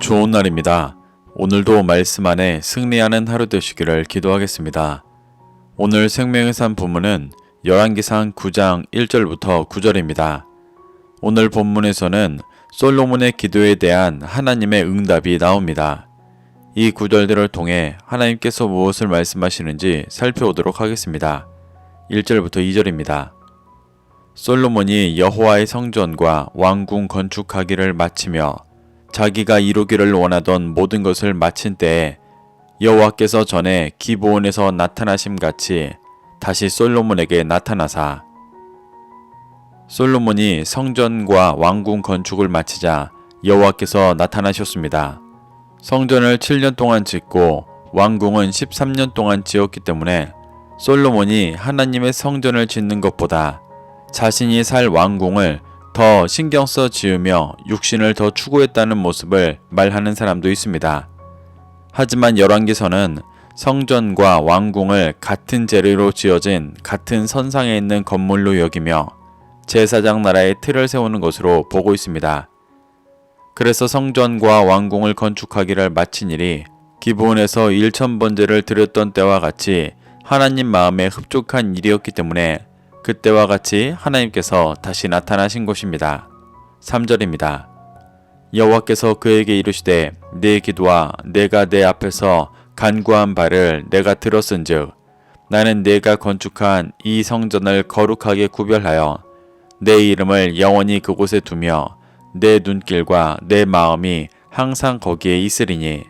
좋은 날입니다. 오늘도 말씀 안에 승리하는 하루 되시기를 기도하겠습니다. 오늘 생명의 산 본문은 열왕기상 9장 1절부터 9절입니다. 오늘 본문에서는 솔로몬의 기도에 대한 하나님의 응답이 나옵니다. 이 구절들을 통해 하나님께서 무엇을 말씀하시는지 살펴보도록 하겠습니다. 1절부터 2절입니다. 솔로몬이 여호와의 성전과 왕궁 건축하기를 마치며 자기가 이루기를 원하던 모든 것을 마친 때에 여호와께서 전에 기브온에서 나타나심 같이 다시 솔로몬에게 나타나사 솔로몬이 성전과 왕궁 건축을 마치자 여호와께서 나타나셨습니다. 성전을 7년 동안 짓고 왕궁은 13년 동안 지었기 때문에 솔로몬이 하나님의 성전을 짓는 것보다 자신이 살 왕궁을 더 신경 써 지으며 육신을 더 추구했다는 모습을 말하는 사람도 있습니다. 하지만 열왕기서는 성전과 왕궁을 같은 재료로 지어진 같은 선상에 있는 건물로 여기며 제사장 나라의 틀을 세우는 것으로 보고 있습니다. 그래서 성전과 왕궁을 건축하기를 마친 일이 기브온에서 1천 번제를 드렸던 때와 같이 하나님 마음에 흡족한 일이었기 때문에 그때와 같이 하나님께서 다시 나타나신 것입니다. 3절입니다. 여호와께서 그에게 이르시되 내 기도와 내가 내 앞에서 간구한 바를 내가 들었은즉 나는 내가 건축한 이 성전을 거룩하게 구별하여 내 이름을 영원히 그곳에 두며 내 눈길과 내 마음이 항상 거기에 있으리니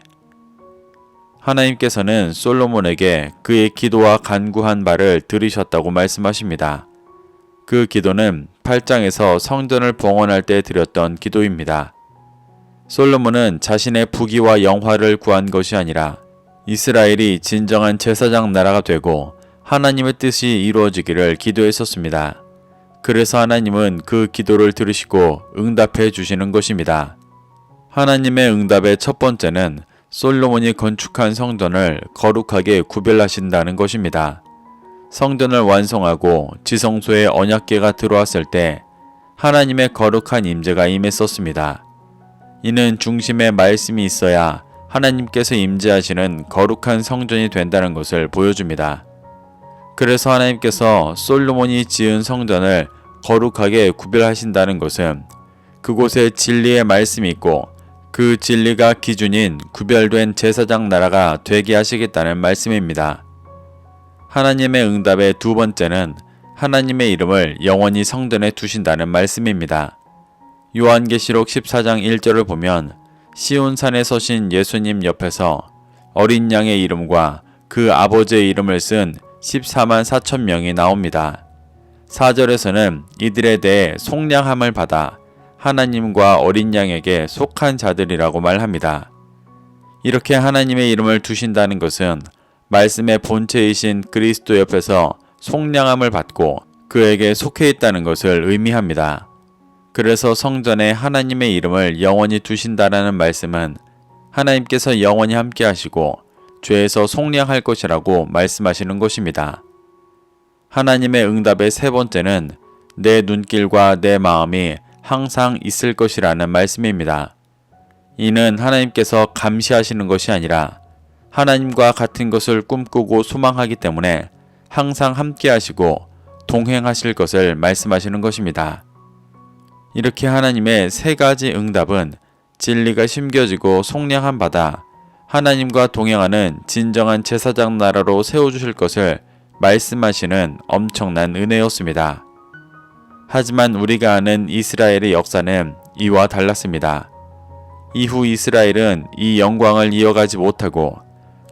하나님께서는 솔로몬에게 그의 기도와 간구한 바를 들으셨다고 말씀하십니다. 그 기도는 8장에서 성전을 봉헌할 때 드렸던 기도입니다. 솔로몬은 자신의 부귀와 영화를 구한 것이 아니라 이스라엘이 진정한 제사장 나라가 되고 하나님의 뜻이 이루어지기를 기도했었습니다. 그래서 하나님은 그 기도를 들으시고 응답해 주시는 것입니다. 하나님의 응답의 첫 번째는 솔로몬이 건축한 성전을 거룩하게 구별하신다는 것입니다. 성전을 완성하고 지성소에 언약궤가 들어왔을 때 하나님의 거룩한 임재가 임했었습니다. 이는 중심에 말씀이 있어야 하나님께서 임재하시는 거룩한 성전이 된다는 것을 보여줍니다. 그래서 하나님께서 솔로몬이 지은 성전을 거룩하게 구별하신다는 것은 그곳에 진리의 말씀이 있고 그 진리가 기준인 구별된 제사장 나라가 되게 하시겠다는 말씀입니다. 하나님의 응답의 두 번째는 하나님의 이름을 영원히 성전에 두신다는 말씀입니다. 요한계시록 14장 1절을 보면 시온산에 서신 예수님 옆에서 어린 양의 이름과 그 아버지의 이름을 쓴 14만 4천 명이 나옵니다. 4절에서는 이들에 대해 속량함을 받아 하나님과 어린 양에게 속한 자들이라고 말합니다. 이렇게 하나님의 이름을 두신다는 것은 말씀의 본체이신 그리스도 옆에서 속량함을 받고 그에게 속해 있다는 것을 의미합니다. 그래서 성전에 하나님의 이름을 영원히 두신다라는 말씀은 하나님께서 영원히 함께 하시고 죄에서 속량할 것이라고 말씀하시는 것입니다. 하나님의 응답의 세 번째는 내 눈길과 내 마음이 항상 있을 것이라는 말씀입니다. 이는 하나님께서 감시하시는 것이 아니라 하나님과 같은 것을 꿈꾸고 소망하기 때문에 항상 함께 하시고 동행하실 것을 말씀하시는 것입니다. 이렇게 하나님의 세 가지 응답은 진리가 심겨지고 속량한 바다 하나님과 동행하는 진정한 제사장 나라로 세워주실 것을 말씀하시는 엄청난 은혜였습니다. 하지만 우리가 아는 이스라엘의 역사는 이와 달랐습니다. 이후 이스라엘은 이 영광을 이어가지 못하고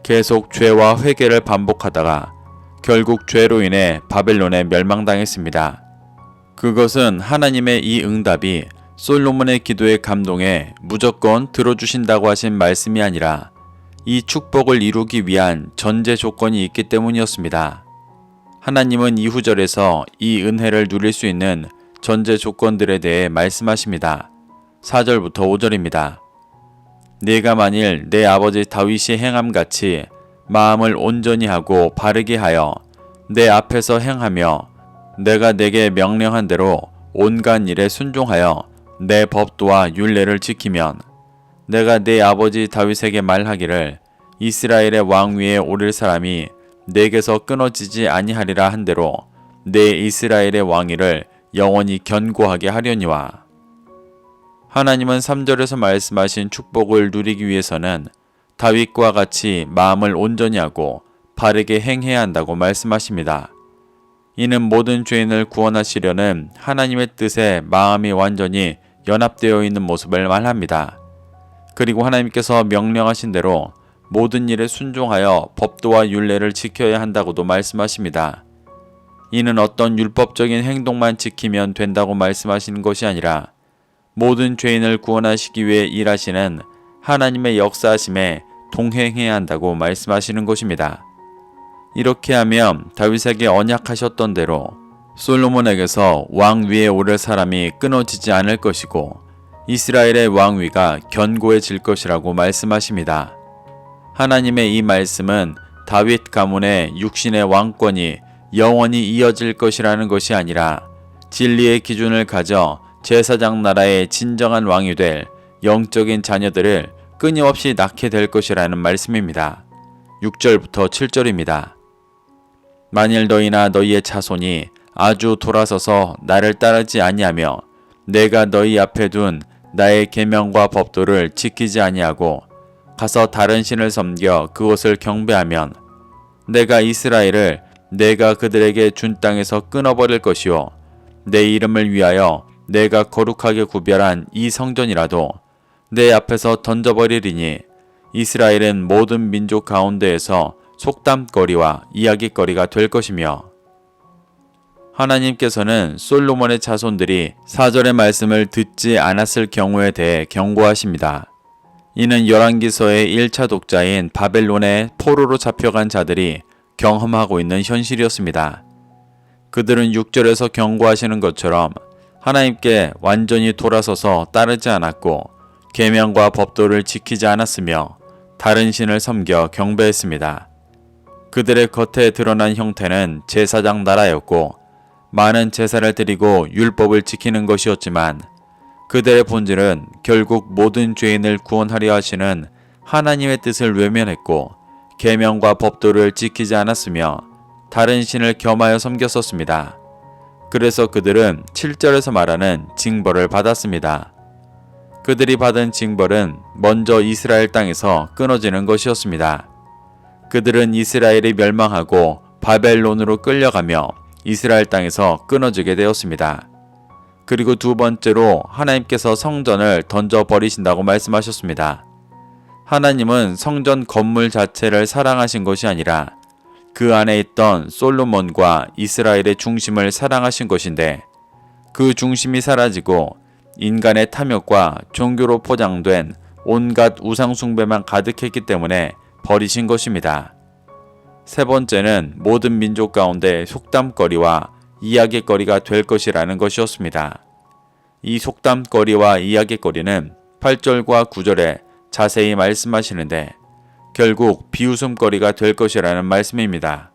계속 죄와 회개를 반복하다가 결국 죄로 인해 바벨론에 멸망당했습니다. 그것은 하나님의 이 응답이 솔로몬의 기도에 감동해 무조건 들어주신다고 하신 말씀이 아니라 이 축복을 이루기 위한 전제 조건이 있기 때문이었습니다. 하나님은 이 후절에서 이 은혜를 누릴 수 있는 전제 조건들에 대해 말씀하십니다. 4절부터 5절입니다. 네가 만일 내 아버지 다윗이 행함 같이 마음을 온전히 하고 바르게 하여 내 앞에서 행하며 내가 내게 명령한 대로 온갖 일에 순종하여 내 법도와 율례를 지키면 내가 내 아버지 다윗에게 말하기를 이스라엘의 왕 위에 오를 사람이 내게서 끊어지지 아니하리라 한대로 내 이스라엘의 왕위를 영원히 견고하게 하려니와 하나님은 3절에서 말씀하신 축복을 누리기 위해서는 다윗과 같이 마음을 온전히 하고 바르게 행해야 한다고 말씀하십니다. 이는 모든 죄인을 구원하시려는 하나님의 뜻에 마음이 완전히 연합되어 있는 모습을 말합니다. 그리고 하나님께서 명령하신 대로 모든 일에 순종하여 법도와 율례를 지켜야 한다고도 말씀하십니다. 이는 어떤 율법적인 행동만 지키면 된다고 말씀하시는 것이 아니라 모든 죄인을 구원하시기 위해 일하시는 하나님의 역사하심에 동행해야 한다고 말씀하시는 것입니다. 이렇게 하면 다윗에게 언약하셨던 대로 솔로몬에게서 왕 위에 오를 사람이 끊어지지 않을 것이고 이스라엘의 왕위가 견고해질 것이라고 말씀하십니다. 하나님의 이 말씀은 다윗 가문의 육신의 왕권이 영원히 이어질 것이라는 것이 아니라 진리의 기준을 가져 제사장 나라의 진정한 왕이 될 영적인 자녀들을 끊임없이 낳게 될 것이라는 말씀입니다. 6절부터 7절입니다. 만일 너희나 너희의 자손이 아주 돌아서서 나를 따르지 아니하며 내가 너희 앞에 둔 나의 계명과 법도를 지키지 아니하고 가서 다른 신을 섬겨 그곳을 경배하면 내가 이스라엘을 내가 그들에게 준 땅에서 끊어버릴 것이요 내 이름을 위하여 내가 거룩하게 구별한 이 성전이라도 내 앞에서 던져버리리니 이스라엘은 모든 민족 가운데에서 속담거리와 이야기거리가 될 것이며 하나님께서는 솔로몬의 자손들이 사절의 말씀을 듣지 않았을 경우에 대해 경고하십니다. 이는 열왕기서의 1차 독자인 바벨론의 포로로 잡혀간 자들이 경험하고 있는 현실이었습니다. 그들은 6절에서 경고하시는 것처럼 하나님께 완전히 돌아서서 따르지 않았고 계명과 법도를 지키지 않았으며 다른 신을 섬겨 경배했습니다. 그들의 겉에 드러난 형태는 제사장 나라였고 많은 제사를 드리고 율법을 지키는 것이었지만 그들의 본질은 결국 모든 죄인을 구원하려 하시는 하나님의 뜻을 외면했고 계명과 법도를 지키지 않았으며 다른 신을 겸하여 섬겼었습니다. 그래서 그들은 7절에서 말하는 징벌을 받았습니다. 그들이 받은 징벌은 먼저 이스라엘 땅에서 끊어지는 것이었습니다. 그들은 이스라엘이 멸망하고 바벨론으로 끌려가며 이스라엘 땅에서 끊어지게 되었습니다. 그리고 두 번째로 하나님께서 성전을 던져 버리신다고 말씀하셨습니다. 하나님은 성전 건물 자체를 사랑하신 것이 아니라 그 안에 있던 솔로몬과 이스라엘의 중심을 사랑하신 것인데 그 중심이 사라지고 인간의 탐욕과 종교로 포장된 온갖 우상숭배만 가득했기 때문에 버리신 것입니다. 세 번째는 모든 민족 가운데 속담거리와 이야기거리가 될 것이라는 것이었습니다. 이 속담거리와 이야기거리는 8절과 9절에 자세히 말씀하시는데 결국 비웃음거리가 될 것이라는 말씀입니다.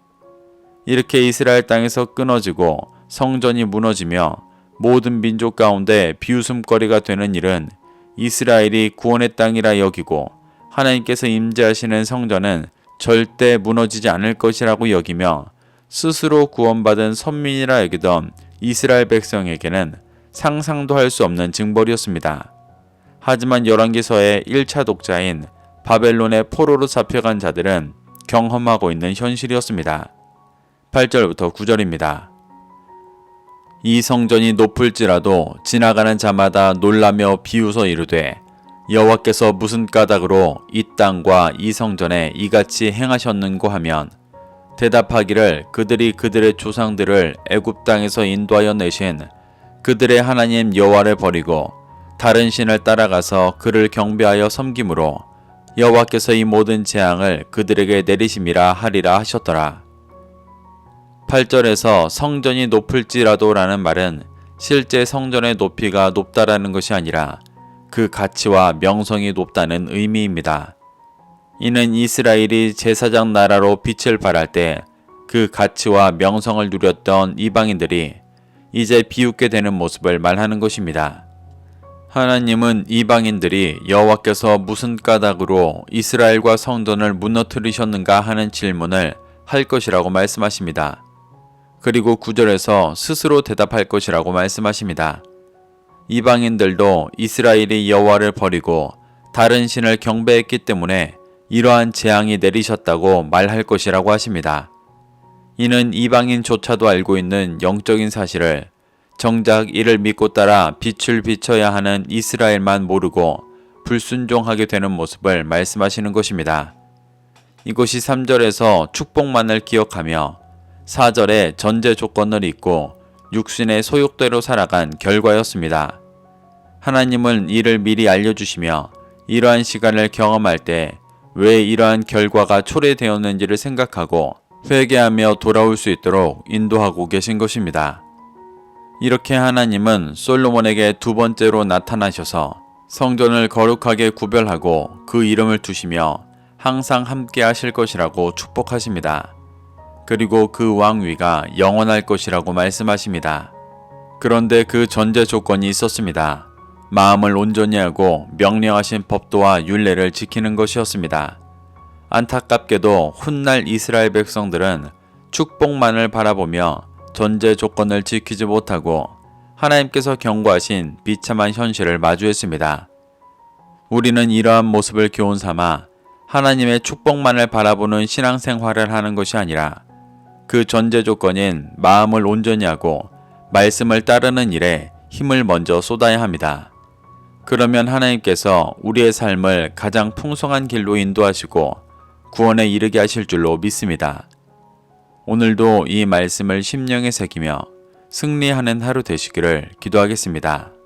이렇게 이스라엘 땅에서 끊어지고 성전이 무너지며 모든 민족 가운데 비웃음거리가 되는 일은 이스라엘이 구원의 땅이라 여기고 하나님께서 임재하시는 성전은 절대 무너지지 않을 것이라고 여기며 스스로 구원받은 선민이라 여기던 이스라엘 백성에게는 상상도 할 수 없는 징벌이었습니다. 하지만 열왕기서의 1차 독자인 바벨론의 포로로 잡혀간 자들은 경험하고 있는 현실이었습니다. 8절부터 9절입니다. 이 성전이 높을지라도 지나가는 자마다 놀라며 비웃어 이르되 여호와께서 무슨 까닭으로 이 땅과 이 성전에 이같이 행하셨는고 하면 대답하기를 그들이 그들의 조상들을 애굽 땅에서 인도하여 내신 그들의 하나님 여호와를 버리고 다른 신을 따라가서 그를 경배하여 섬김으로 여호와께서 이 모든 재앙을 그들에게 내리심이라 하리라 하셨더라. 8절에서 성전이 높을지라도라는 말은 실제 성전의 높이가 높다라는 것이 아니라 그 가치와 명성이 높다는 의미입니다. 이는 이스라엘이 제사장 나라로 빛을 발할 때 그 가치와 명성을 누렸던 이방인들이 이제 비웃게 되는 모습을 말하는 것입니다. 하나님은 이방인들이 여호와께서 무슨 까닭으로 이스라엘과 성전을 무너뜨리셨는가 하는 질문을 할 것이라고 말씀하십니다. 그리고 구절에서 스스로 대답할 것이라고 말씀하십니다. 이방인들도 이스라엘이 여호와를 버리고 다른 신을 경배했기 때문에 이러한 재앙이 내리셨다고 말할 것이라고 하십니다. 이는 이방인조차도 알고 있는 영적인 사실을 정작 이를 믿고 따라 빛을 비춰야 하는 이스라엘만 모르고 불순종하게 되는 모습을 말씀하시는 것입니다. 이것이 3절에서 축복만을 기억하며 4절에 전제 조건을 잊고 육신의 소욕대로 살아간 결과였습니다. 하나님은 이를 미리 알려주시며 이러한 시간을 경험할 때 왜 이러한 결과가 초래되었는지를 생각하고 회개하며 돌아올 수 있도록 인도하고 계신 것입니다. 이렇게 하나님은 솔로몬에게 두 번째로 나타나셔서 성전을 거룩하게 구별하고 그 이름을 두시며 항상 함께 하실 것이라고 축복하십니다. 그리고 그 왕위가 영원할 것이라고 말씀하십니다. 그런데 그 전제 조건이 있었습니다. 마음을 온전히 하고 명령하신 법도와 윤례를 지키는 것이었습니다. 안타깝게도 훗날 이스라엘 백성들은 축복만을 바라보며 전제 조건을 지키지 못하고 하나님께서 경고하신 비참한 현실을 마주했습니다. 우리는 이러한 모습을 교훈 삼아 하나님의 축복만을 바라보는 신앙생활을 하는 것이 아니라 그 전제 조건인 마음을 온전히 하고 말씀을 따르는 일에 힘을 먼저 쏟아야 합니다. 그러면 하나님께서 우리의 삶을 가장 풍성한 길로 인도하시고 구원에 이르게 하실 줄로 믿습니다. 오늘도 이 말씀을 심령에 새기며 승리하는 하루 되시기를 기도하겠습니다.